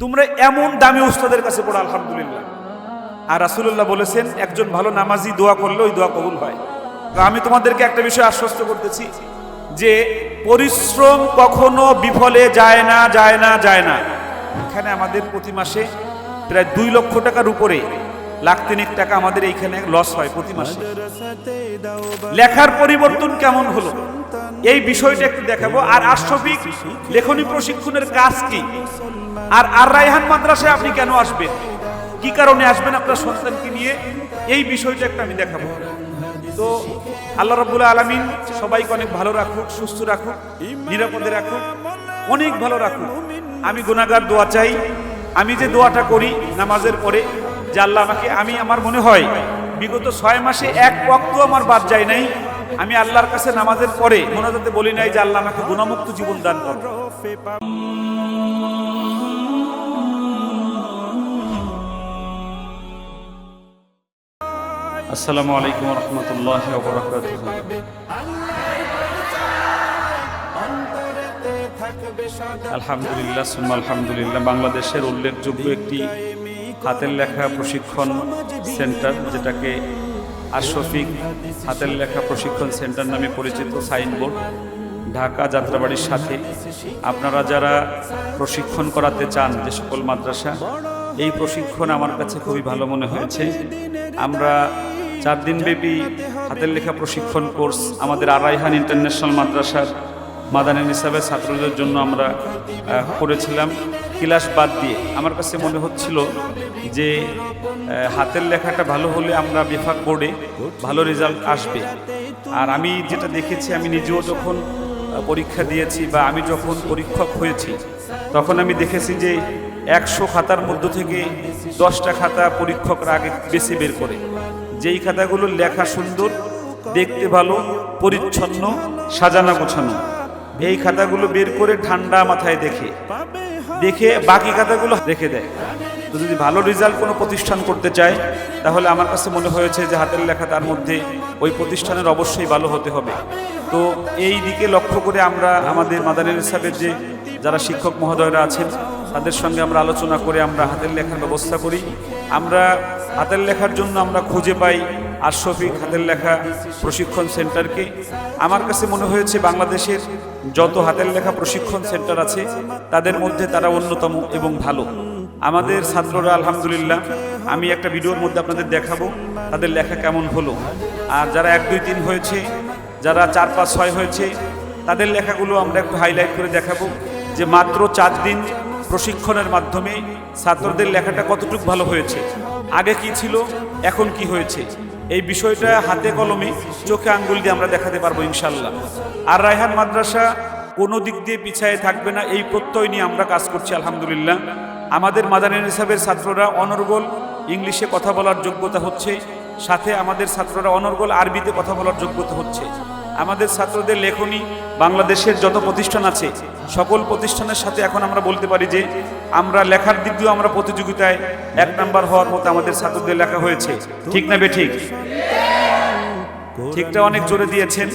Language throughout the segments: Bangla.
তোমরা এমন দামি উস্তাদের কাছে পড়ো, আলহামদুলিল্লাহ। আর রাসুল্লাহ বলেছেন, একজন ভালো নামাজি দোয়া করলে ওই দোয়া কবুল হয়। তো আমি তোমাদেরকে একটা বিষয় আশ্বস্ত করতেছি যে, পরিশ্রম কখনো বিফলে যায় না যায় না যায় না। এখানে আমাদের প্রতি মাসে প্রায় দুই লক্ষ টাকার উপরে লাখ তিনেক টাকা আমাদের এইখানে লস হয় প্রতি মাসে। লেখার পরিবর্তন কেমন হলো? এই বিষয়টা একটু দেখাবো। আর আশফিক লেখনী প্রশিক্ষণের কাজ কি? আর আর রায়হান মাদ্রাসায় আপনি কেন আসবেন? কি কারণে আসবেন আপনার সন্তানকে নিয়ে? এই বিষয়টা একটা আমি দেখাবো। তো আল্লাহ রাব্বুল আলামিন সবাইকে অনেক ভালো রাখুক, সুস্থ রাখুক, নিরাপদে রাখুক, অনেক ভালো রাখুক। আমি গুনাহগার দোয়া চাই। আমি যে দোয়াটা করি নামাজের পরে, যে আল্লাহ আমাকে, আমি, আমার মনে হয় বিগত ছয় মাসে এক ওয়াক্ত আমার বাদ যায় নাই। আমি আল্লাহর কাছে নামাজের পরে মোনাজাতে বলি নাই যে আল্লাহ আমাকে গুণামুক্ত জীবন দান করো। আসসালামু আলাইকুম রহমতুল্লাহ আলহামদুলিল্লাহ আলহামদুলিল্লাহ। বাংলাদেশের উল্লেখযোগ্য একটি হাতের লেখা প্রশিক্ষণ সেন্টার যেটাকে আশফিক হাতের লেখা প্রশিক্ষণ সেন্টার নামে পরিচিত সাইনবোর্ড, ঢাকা যাত্রাবাড়ির সাথে। আপনারা যারা প্রশিক্ষণ করাতে চান যে সকল মাদ্রাসা, এই প্রশিক্ষণ আমার কাছে খুবই ভালো মনে হয়েছে। আমরা চার দিনব্যাপী হাতের লেখা প্রশিক্ষণ কোর্স আমাদের আরাইহান ইন্টারন্যাশনাল মাদ্রাসার মাদানী নিসাবের ছাত্রদের জন্য আমরা করেছিলাম। ক্লাস বাদ দিয়ে আমার কাছে মনে হচ্ছিল যে হাতের লেখাটা ভালো হলে আমরা বিভাগ বোর্ডে ভালো রেজাল্ট আসবে। আর আমি যেটা দেখেছি, আমি নিজেও যখন পরীক্ষা দিয়েছি বা আমি যখন পরীক্ষক হয়েছি, তখন আমি দেখেছি যে একশো খাতার মধ্য থেকে দশটা খাতা পরীক্ষকরা আগে বেশি বের করে। যেই খাতাগুলো লেখা সুন্দর, দেখতে ভালো, পরিচ্ছন্ন, সাজানো গোছানো, এই খাতাগুলো বের করে ঠান্ডা মাথায় দেখে। দেখে বাকি খাতাগুলো দেখে দেয়। তো যদি ভালো রেজাল্ট কোনো প্রতিষ্ঠান করতে চায়, তাহলে আমার কাছে মনে হয়েছে যে হাতের লেখা তার মধ্যে ওই প্রতিষ্ঠানের অবশ্যই ভালো হতে হবে। তো এই দিকে লক্ষ্য করে আমরা আমাদের মাদারের হিসাবে যে, যারা শিক্ষক মহোদয়রা আছেন তাদের সঙ্গে আমরা আলোচনা করে আমরা হাতের লেখার ব্যবস্থা করি। আমরা হাতের লেখার জন্য আমরা খুঁজে পাই আশফিক হাতের লেখা প্রশিক্ষণ সেন্টারকে। আমার কাছে মনে হয়েছে বাংলাদেশের যত হাতের লেখা প্রশিক্ষণ সেন্টার আছে, তাদের মধ্যে তারা অন্যতম এবং ভালো। আমাদের ছাত্ররা, আলহামদুলিল্লাহ, আমি একটা ভিডিওর মধ্যে আপনাদের দেখাবো তাদের লেখা কেমন হলো। আর যারা এক, দুই, তিন হয়েছে, যারা চার, পাঁচ, ছয় হয়েছে, তাদের লেখাগুলো আমরা একটু হাইলাইট করে দেখাবো যে মাত্র চার দিন প্রশিক্ষণের মাধ্যমে ছাত্রদের লেখাটা কতটুকু ভালো হয়েছে? আগে কি ছিল? এখন কি হয়েছে? এই বিষয়টা হাতে কলমে চোখে আঙ্গুল দিয়ে আমরা দেখাতে পারব ইনশাল্লাহ আর রায়হান মাদ্রাসা কোনো দিক দিয়ে পিছায় থাকবে না, এই প্রত্যয় নিয়ে আমরা কাজ করছি, আলহামদুলিল্লাহ। আমাদের মাদানী নিসাবের ছাত্ররা অনর্গল ইংলিশে কথা বলার যোগ্যতা হচ্ছে, সাথে আমাদের ছাত্ররা অনর্গল আরবিতে কথা বলার যোগ্যতা হচ্ছে। আমাদের ছাত্রদের লেখনী বাংলাদেশের যত প্রতিষ্ঠান আছে, সকল প্রতিষ্ঠানের সাথে এখন আমরা বলতে পারি যে আমরা লেখার দিক দিয়েও আমরা প্রতিযোগিতায় এক নাম্বার হওয়ার মতো আমাদের ছাত্রদের লেখা হয়েছে। ঠিক না বে ঠিক ঠিকটা অনেক জোরে দিয়েছেন।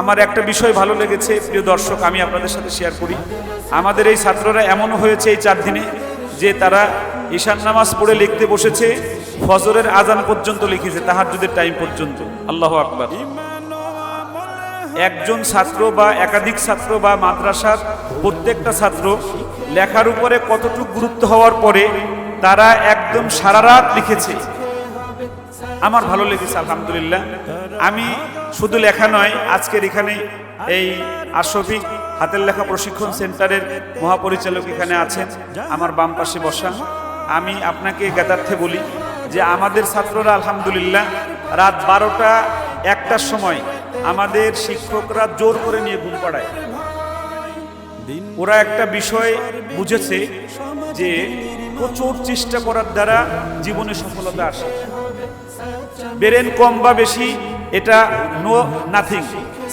আমার একটা বিষয় ভালো লেগেছে, প্রিয় দর্শক, আমি আপনাদের সাথে শেয়ার করি। আমাদের এই ছাত্ররা এমনও হয়েছে এই চার দিনে যে তারা ঈশান নামাজ পড়ে লিখতে বসেছে, ফজরের আজান পর্যন্ত লিখেছে, তাহাজ্জুদের টাইম পর্যন্ত। আল্লাহ আকবার। একজন ছাত্র বা একাধিক ছাত্র বা মাদ্রাসার প্রত্যেকটা ছাত্র লেখার উপরে কতটুকু গুরুত্ব হওয়ার পরে তারা একদম সারা রাত লিখেছে। আমার ভালো লেগেছে, আলহামদুলিল্লাহ। আমি শুধু লেখা নয়, আজকের এখানে এই আশফিক হাতের লেখা প্রশিক্ষণ সেন্টারের মহাপরিচালক এখানে আছেন, আমার বাম পাশে বসা। আমি আপনাকে জ্ঞাতার্থে বলি যে আমাদের ছাত্ররা, আলহামদুলিল্লাহ, রাত বারোটা একটার সময় আমাদের শিক্ষকরা জোর করে নিয়ে ঘুম পাড়ায়। ওরা একটা বিষয় বুঝেছে যে প্রচুর চেষ্টা করার দ্বারা জীবনে সফলতা আসে। বেরেন কম বা বেশি, এটা নো নাথিং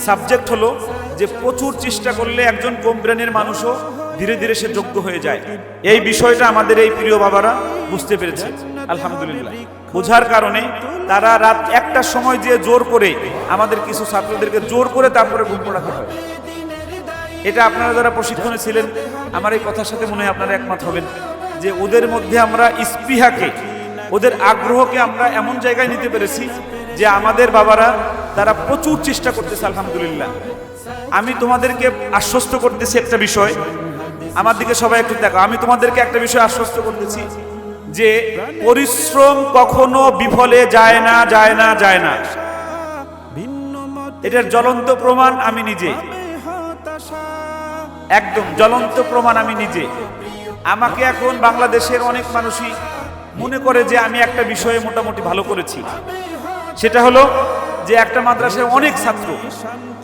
সাবজেক্ট হলো যে প্রচুর চেষ্টা করলে একজন কম ব্রেনের মানুষও ধীরে ধীরে সে যোগ্য হয়ে যায়। এই বিষয়টা আমাদের এই প্রিয় বাবারা বুঝতে পেরেছে। আলহামদুলিল্লাহ। বোঝার কারণে তারা রাত একটার সময় দিয়ে জোর করে আমাদের কিছু ছাত্রদেরকে জোর করে তারপরে ঘুম পড়াতে হয়। এটা আপনারা যারা প্রশিক্ষণে ছিলেন, আমার এই কথার সাথে মনে হয় আপনারা একমত হবেন যে ওদের মধ্যে আমরা স্পৃহাকে, ওদের আগ্রহকে আমরা এমন জায়গায় নিতে পেরেছি যে আমাদের বাবারা তারা প্রচুর চেষ্টা করতেছে, আলহামদুলিল্লাহ। আমি তোমাদেরকে আশ্বস্ত করতেছি একটা বিষয়। আমার দিকে সবাই একটু দেখো আমি তোমাদেরকে একটা বিষয় আশ্বস্ত করতেছি যে পরিশ্রম কখনো বিফলে যায় না যায় না যায় না। এটার জ্বলন্ত প্রমাণ আমি নিজে। একদম জ্বলন্ত প্রমাণ আমি নিজে। আমাকে এখন বাংলাদেশের অনেক মানুষই মনে করে যে আমি একটা বিষয়ে মোটামুটি ভালো করেছি। সেটা হলো যে একটা মাদ্রাসায় অনেক ছাত্র,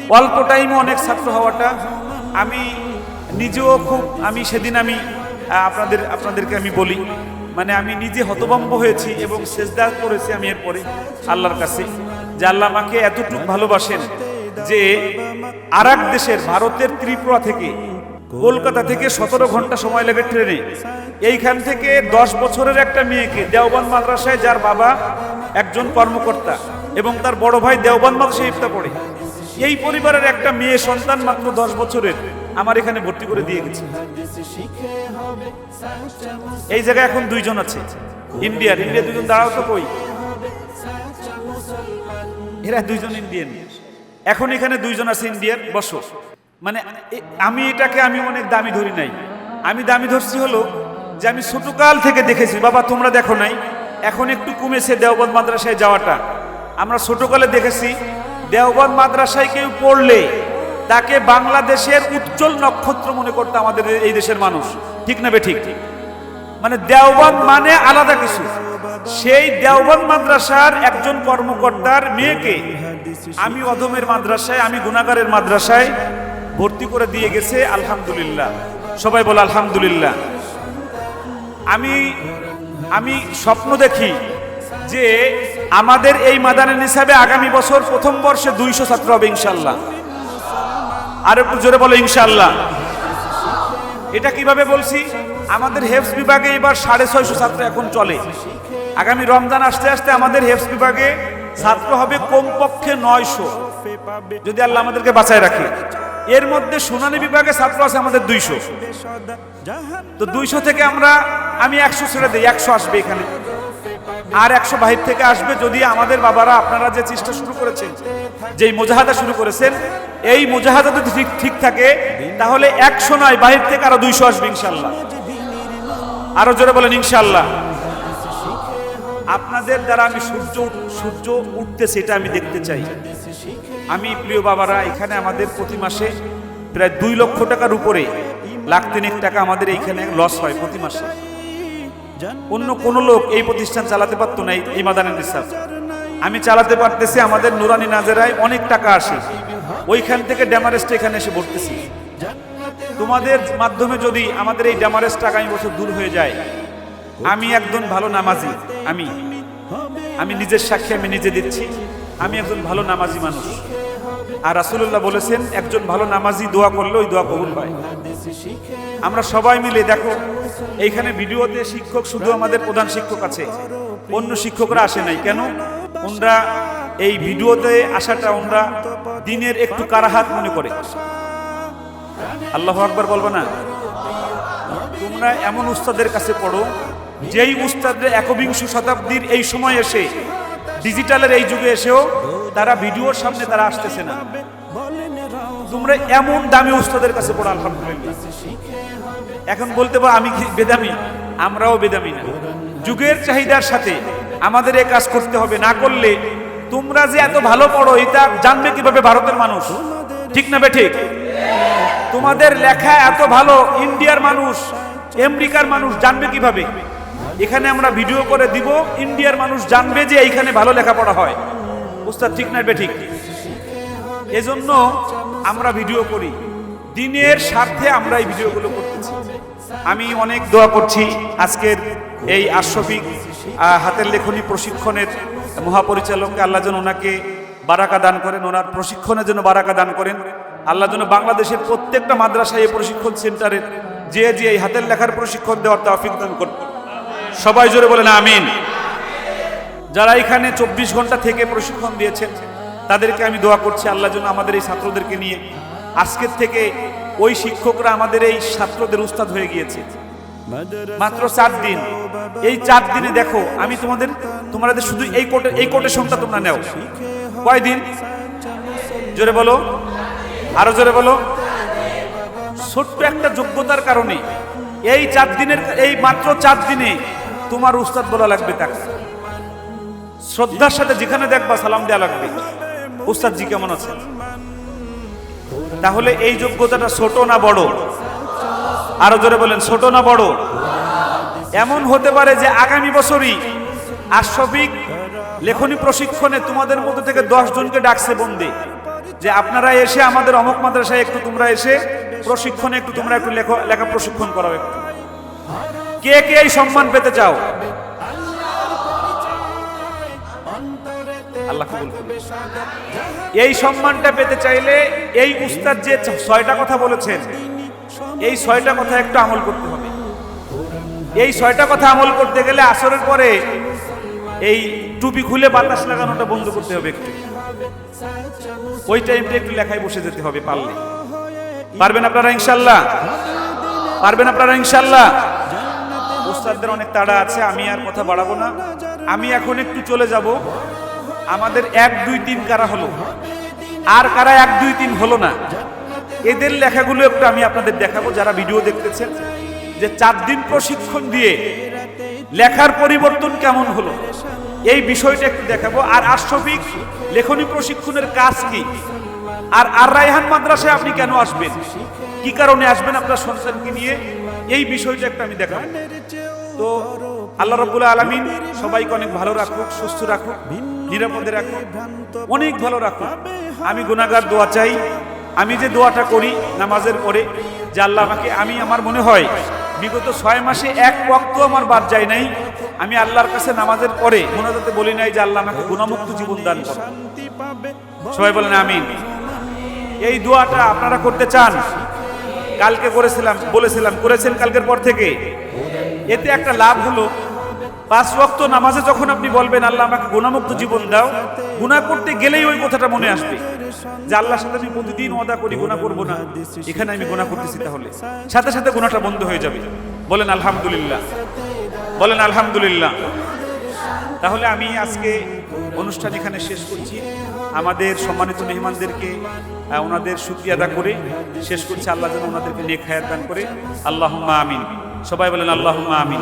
অল্প টাইমে অনেক ছাত্র হওয়াটা আমি নিজেও খুব, আমি সেদিন আমি আপনাদের, আপনাদেরকে আমি বলি মানে আমি নিজে হতভম্ব হয়েছি এবং সেজদা করেছি আমি এরপরে আল্লাহর কাছে। যে আল্লাহ আমাকে এতটুকু ভালোবাসেন যে আর দেশের ভারতের ত্রিপুরা থেকে কলকাতা থেকে সতেরো ঘণ্টা সময় লাগে ট্রেনে। এইখান থেকে দশ বছরের একটা মেয়েকে দেওবান মাদ্রাসায় যার বাবা একজন কর্মকর্তা এবং তার বড় ভাই দেওবান মাদ্রাসায় ইফতা পড়ে এই পরিবারের একটা মেয়ে সন্তান মাত্র দশ বছরের, আমার এখানে ভর্তি করে দিয়ে গেছে। এই জায়গায় এখন দুইজন আছে। ইন্ডিয়ার ইন্ডিয়া দুজন দাঁড়াও তো কই? এরা দুইজন ইন্ডিয়ান। এখন এখানে দুইজন আছে ইন্ডিয়ার। বসো। মানে আমি এটাকে আমি অনেক দামি ধরি নাই। আমি দামি ধরছি হলো যে আমি ছোটকাল থেকে দেখেছি। বাবা, তোমরা দেখো নাই। এখন একটু কমেছে দেওবন্দ মাদ্রাসায় যাওয়াটা। আমরা ছোটকালে দেখেছি, দেওবন্দ মাদ্রাসায় কেউ পড়লে তাকে বাংলাদেশের উজ্জ্বল নক্ষত্র মনে করতে আমাদের এই দেশের মানুষ। ঠিক না বে ঠিক? মানে দেওবন্দ মানে আলাদা কিছু। সেই দেওবন্দ মাদ্রাসার একজন কর্মকর্তার মেয়েকে আমি অধমের মাদ্রাসায়, আমি গুণাগারের মাদ্রাসায় ভর্তি করে দিয়ে গেছে, আলহামদুলিল্লাহ। সবাই বলে আলহামদুলিল্লাহ। আমি আমি স্বপ্ন দেখি যে আমাদের এই মাদানের হিসাবে আগামী বছর প্রথম বর্ষে দুইশো ছাত্র হবে ইনশাল্লাহ। আর একটু জোরে বলো ইনশাল্লাহ এটা কীভাবে বলছি? আমাদের হেফস বিভাগে এবার সাড়ে ছয়শো ছাত্র এখন চলে। আগামী রমজান আসতে আসতে আমাদের হেফস বিভাগে ছাত্র হবে কমপক্ষে নয়শো। যদি আল্লাহ আমাদেরকে বাঁচায় রাখে। এর মধ্যে শুনানি বিভাগে ছাত্র আছে আমাদের দুইশো। তো দুইশো থেকে আমরা, আমি একশো ছেড়ে দিই, একশো আসবে এখানে। আর একশো বাহির থেকে আসবে যদি আমাদের বাবারা, আপনারা যে চেষ্টা শুরু করেছেন, যেই মোজাহাদা শুরু করেছেন, এই মোজাহাদা যদি ঠিক ঠিক থাকে, তাহলে একশো নয়, বাহির থেকে আরও দুইশো আসবে ইনশাল্লাহ আরও জোরে বলেন ইনশাল্লাহ আপনাদের দ্বারা আমি সূর্য সূর্য উঠতেছে, এটা আমি দেখতে চাই। আমি প্রিয় বাবারা, এখানে আমাদের প্রতি মাসে প্রায় দুই লক্ষ টাকার উপরে লাখ তিনেক টাকা আমাদের এইখানে লস হয় প্রতি মাসে। অন্য কোনো লোক এই প্রতিষ্ঠান চালাতে পারতো না এই- মাদানের নিসাব। আমি চালাতে পারতেছি, আমাদের নুরানি নাজেরায় অনেক টাকা আসে। ওইখান থেকে ড্যামারেস্ট এখানে এসে ভরতেছি। তোমাদের মাধ্যমে যদি আমাদের এই ড্যামারেস্ট আগামী বছর দূর হয়ে যায়, আমি একজন ভালো নামাজি, আমি। আমি নিজের সাক্ষী আমি নিজে দিচ্ছি। আমি একজন ভালো নামাজি মানুষ। আর রাসুল্লাহ বলেছেন, একজন ভালো নামাজি দোয়া করলে ওই দোয়া কবুল হয়। আমরা সবাই মিলে, দেখো, এইখানে ভিডিওতে শিক্ষক শুধু আমাদের প্রধান শিক্ষক আছে। অন্য শিক্ষকরা আসে নাই। কেন? ওনরা এই ভিডিওতে আসাটা ওনরা দিনের একটু কারাহাত মনে করে। আল্লাহ আকবার বলব না? তোমরা এমন উস্তাদের কাছে পড়ো, যেই উস্তাদের একবিংশ শতাব্দীর এই সময় এসে, ডিজিটালের এই যুগে এসেও তারা ভিডিওর সামনে তারা আসতেছে না। তোমরা এমন দামি উস্তাদের কাছে পড়ো, আলহামদুলিল্লাহ। এখন বলতে পারো, আমি বেদামি? আমরাও বেদামি না। যুগের চাহিদার সাথে আমাদের এই কাজ করতে হবে, না করলে তোমরা যে এত ভালো পড়ো, এটা জানবে কীভাবে ভারতের মানুষ? ঠিক না ঠিক তোমাদের লেখা এত ভালো, ইন্ডিয়ার মানুষ, আমেরিকার মানুষ জানবে কীভাবে? এখানে আমরা ভিডিও করে দিব, ইন্ডিয়ার মানুষ জানবে যে এইখানে ভালো লেখাপড়া হয়। উস্তাদ, ঠিক না ঠিক এজন্য আমরা ভিডিও করি। দিনের স্বার্থে আমরা এই ভিডিওগুলো করতেছি। আমি অনেক দোয়া করছি আজকের এই আশফিক হাতের লেখনী প্রশিক্ষণের মহাপরিচালককে আল্লাহ যেন ওনাকে বারাকা দান করেন, ওনার প্রশিক্ষণের জন্য বারাকা দান করেন। আল্লাহ যেন বাংলাদেশের প্রত্যেকটা মাদ্রাসায় এই প্রশিক্ষণ সেন্টারের যে যে এই হাতের লেখার প্রশিক্ষণ দেওয়ার তৌফিক দান করুন। সবাই জোরে বলেন, আমিন। যারা এখানে চব্বিশ ঘণ্টা থেকে প্রশিক্ষণ দিয়েছেন তাদেরকে আমি দোয়া করছি আল্লাহ যেন আমাদের এই ছাত্রদেরকে নিয়ে আজকের থেকে ওই শিক্ষকরা আমাদের এই ছাত্রদের উস্তাদ হয়ে গিয়েছে। মাত্র চার দিন। এই চার দিনে দেখো, আমি তোমাদের তোমাদের শুধু এই কোটে, এই সংখ্যা তোমরা নেও। কয়দিন? জোরে বলো। আরও জোরে বলো। ছোট্ট একটা যোগ্যতার কারণে এই চার দিনের, এই মাত্র চার দিনে তোমার উস্তাদ বলা লাগবে তাকে। শ্রদ্ধার সাথে যেখানে দেখবা সালাম দেওয়া লাগবে। উস্তাদ জি কেমন আছেন? তাহলে এই যোগ্যতাটা ছোট না বড়? আরও জোরে বলেন, ছোট না বড়? এমন হতে পারে যে আগামী বছরই আশফিক লেখনী প্রশিক্ষণে তোমাদের মধ্যে থেকে দশ জনকে ডাকছে বন্দি। যে আপনারা এসে আমাদের অমক মাদ্রাসায় একটু তোমরা এসে প্রশিক্ষণে একটু তোমরা একটু লেখো প্রশিক্ষণ একটু। কে কে এই সম্মান পেতে চাও? আল্লাহ কবুল করুন। এই সম্মানটা পেতে চাইলে এই উস্তাদ যে ছয়টা কথা বলেছেন, এই ছয়টা কথা একটু আমল করতে হবে। এই ছয়টা কথা আমল করতে গেলে আসরের পরে এই টুপি খুলে বাতাস লাগানোটা বন্ধ করতে হবে একটু। ওই টাইমটা একটু লেখায় বসে যেতে হবে পারলে। পারবেন আপনারা ইনশাল্লাহ পারবেন আপনারা ইনশাল্লাহ উস্তাদদের অনেক তাড়া আছে, আমি আর কথা বাড়াবো না। আমি এখন একটু চলে যাব। আমাদের এক, দুই, তিন কারা হলো? আর কারা এক, দুই, তিন হলো না? এদের লেখাগুলো একটু আমি আপনাদের দেখাবো, যারা ভিডিও দেখতেছেন, যে চার দিন প্রশিক্ষণ দিয়ে লেখার পরিবর্তন কেমন হলো? এই বিষয়টা একটু দেখাবো। আর আশফিক লেখনী প্রশিক্ষণের কাজ কি? আর আর রায়হান মাদ্রাসায় আপনি কেন আসবেন? কি কারণে আসবেন আপনার সন্তানকে নিয়ে? এই বিষয়টা একটা আমি দেখাবো। তো আল্লাহ রব্বুল আলমিন সবাইকে অনেক ভালো রাখুক, সুস্থ রাখুক। নিরাপদে রাখুক অনেক ভালো রাখুক আমি গুণাগার দোয়া চাই। আমি যে দোয়াটা করি নামাজের পরে, যে আল্লাহ আমাকে, আমি আমার মনে হয় বিগত ছয় মাসে এক ওয়াক্ত আমার বাদ যায় নাই। আমি আল্লাহর কাছে নামাজের পরে মোনাজাতে বলি নাই যে আল্লাহ আমাকে গুণামুক্ত জীবন দান সবাই বলেন আমিন। এই দোয়াটা আপনারা করতে চান? কালকে করেছিলাম, বলেছিলাম, করেছেন কালকের পর থেকে। এতে একটা লাভ হলো। পাঁচ ওয়াক্ত নামাজে যখন আপনি বলবেন, আল্লাহ, আমাকে গুণামুক্ত জীবন দাও, গুণা করতে গেলেই ওই কথাটা মনে আসবে যে আল্লাহর সাথে আমি প্রতিদিন ওয়াদা করি, গুণা করব না। এখানে আমি গুণা করতেছি তাহলে। সাথে সাথে গুণাটা বন্ধ হয়ে যাবে। বলেন, আলহামদুলিল্লাহ। বলেন, আলহামদুলিল্লাহ। তাহলে আমি আজকে অনুষ্ঠান এখানে শেষ করছি। আমাদের সম্মানিত মেহমানদেরকে ওনাদের শুক্রিয়া আদা করে শেষ করছি। আল্লাহ যেন ওনাদেরকে নেক হায়াত দান করে। আল্লাহ আমিন। সবাই বলেন আল্লাহ আমিন।